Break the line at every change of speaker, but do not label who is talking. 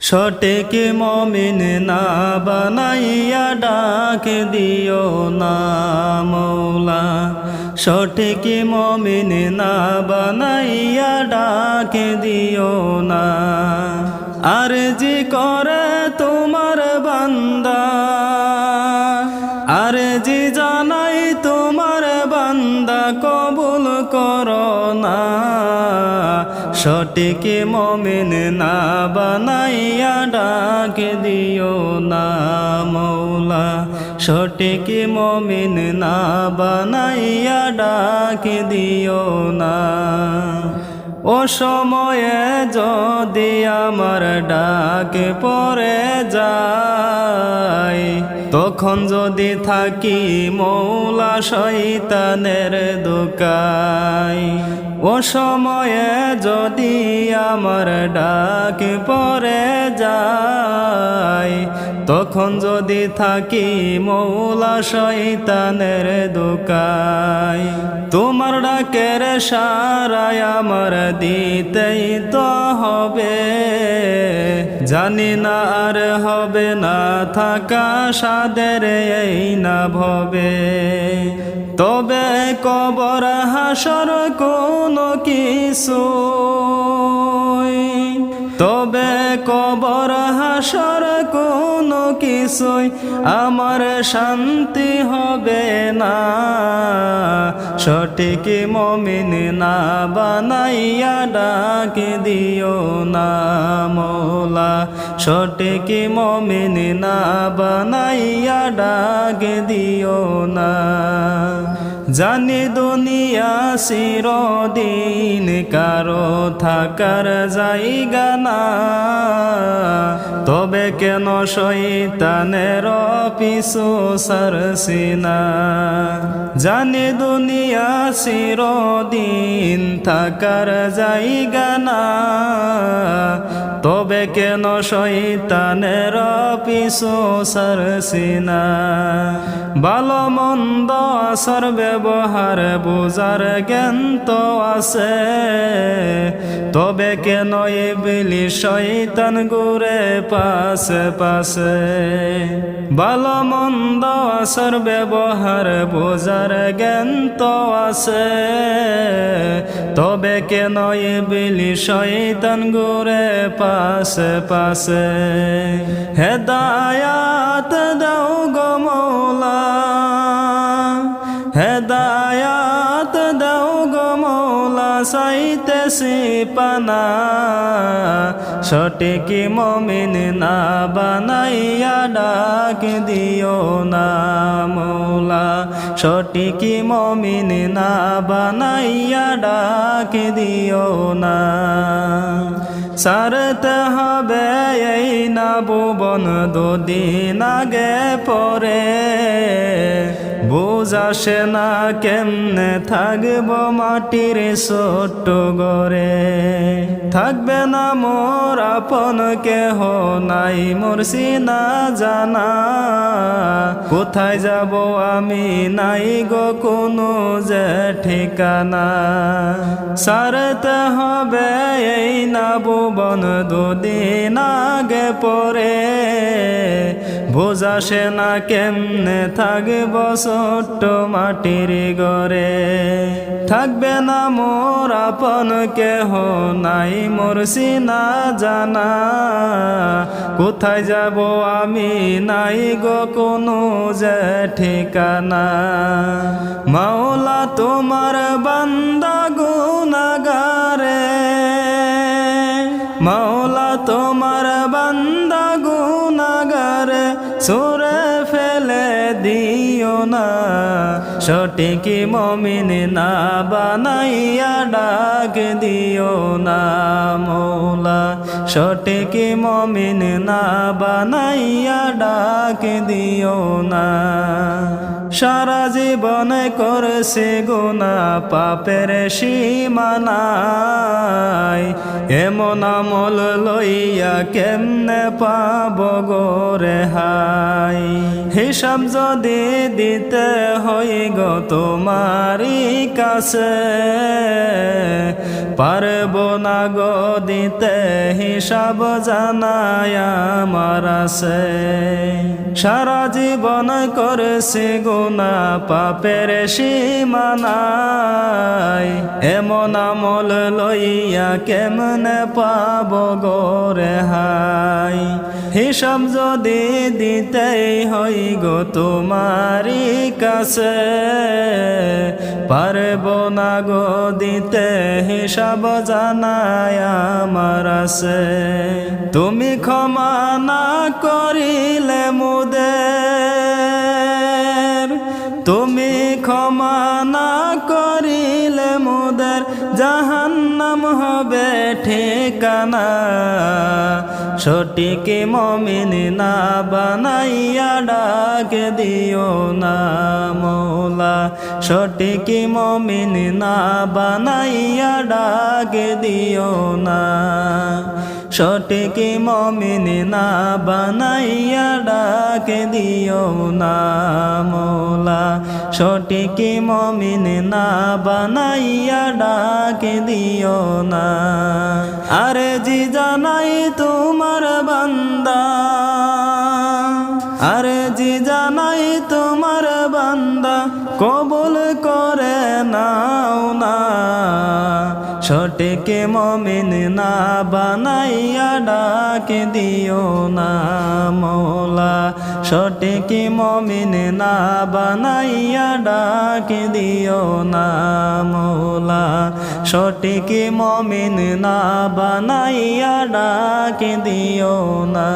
সঠিক মমিন না বানাইয়া ডাক দিও না মৌলা। সঠিক মমিন না বানাইয়া ডাক দিও না। আর জি করে তোমার বান্দা, আর জি জানাই তোমার বান্দা, কবুল করো না। সঠিক মমিন না বানাইয়া ডাক দিও না মৌলা। সঠিক মমিন না বানাইয়া ডাক দিও না। ও সময়ে যদি আমার ডাক পরে যায় তখন যদি থাকি মৌলা শৈতানের দোকায় ও সময়ে যদি আমার ডাক পরে যায়, তখন যদি থাকি মৌলা শৈতানের দোকায় তোমার ডাকের সারায় আমার দিতেই তো হবে, জানি না আর হবে না থাকা সাদের এই না ভবে তবে কবর হাসর কোনো কিছু তবে কবর হাসর কোনো কিছুই আমার শান্তি হবে না। সঠিক মমিন না বানাইয়া ডাক দিও না মৌলা। সঠিক মমিন না বানাইয়া ডাক দিও না। জানি দুনিয়া চিরদিন কারও থাকার জায়গা না। তবে কেন শৈতানের পিছু সারছি না? জানি দুনিয়া চিরদিন থাকার জায়গা না। তবে কেন শৈতানের পিছু সারছি না? ভালো মন্দ আসর ব্যবহার বোঝার জ্ঞান তো আছে। তবে কেন এবিলি শৈতান ঘুরে পাশে পাশে? ভালো মন্দ আসর ব্যবহার বোঝার জ্ঞান তো আছে। তবে কেন এবিলি শৈতান ঘুরে পাশে পাশে? হেদায়াত দাও সাইতেছি পানা। সঠিক মমিন না বানাইয়া ডাক দিও না মৌলা। সঠিক মমিন না বানাইয়া ডাক দিও না। সারতে হবে এই না ভুবন দুদিন আগে পরে। বুঝাসে না কেমনে থাকব মাটির ছোট্ট গরে থাকবে না মোর আপন কেহ নাই, মোর সিনা জানা। কোথায় যাব আমি নাই গো কোনো যে ঠিকানা। সারতে হবে এই না ভুবন দুদিন আগে পরে। বোঝাসে না কেমনে থাকব ছোট্ট মাটির গরে থাকবে না মোর আপন কেহ নাই, মোর সিনা জানা। কোথায় যাব আমি নাই গো কোনো যে ঠিকানা। মাওলা তোমার বান্দা গুনাগারে। মাওলা তোমার বান্দা গুনাগারে সুরে ফেলে দিও না সঠিক মমিন না বানাইয়া ডাক দিও না মৌলা। সঠিক মমিন না বানাইয়া ডাক দিও না। সারা জীবন করছে গুনা পাপের সীমানাই এমন আমল লইয়া কেমনে পাব গোরে হাই? হিসাব যদি দিতে হই গো তোমারি কাছে। পারব না গো দিতে হিসাব জানায় আমার আছে। সারা জীবন করেছি গুনা পাপের সীমানায়। এমন আমল লইয়া কেমনে পাব গো রেহাই? হিসাব যদি দিতেই হই গো তোমারি কাছে, পারব না গো দিতে হিসাব জানায় আমার আছে। তুমি ক্ষমা না করিলে মুদের, তুমি ক্ষমা না করিলে মুদের, জাহান্নাম হবে ঠিকানা। সঠিক মমিন না বানাইয়া ডাক দিও না মৌলা। সঠিক মমিন না বানাইয়া ডাক দিও না। সঠিক মমিন না বানাইয়া ডাক দিও না মৌলা। সঠিক মমিন না বানাইয়া ডাক দিও না। আরে জি জানাই তোমার বান্দা। আরে জি জানাই তোমার বান্দা, কবুল করে নাও না। সঠিক মমিন না বানাইয়া ডাক দিও না মৌলা। সঠিক মমিন না বানাইয়া ডাক দিও না মৌলা। সঠিক মমিন না বানাইয়া ডাকে দিও না।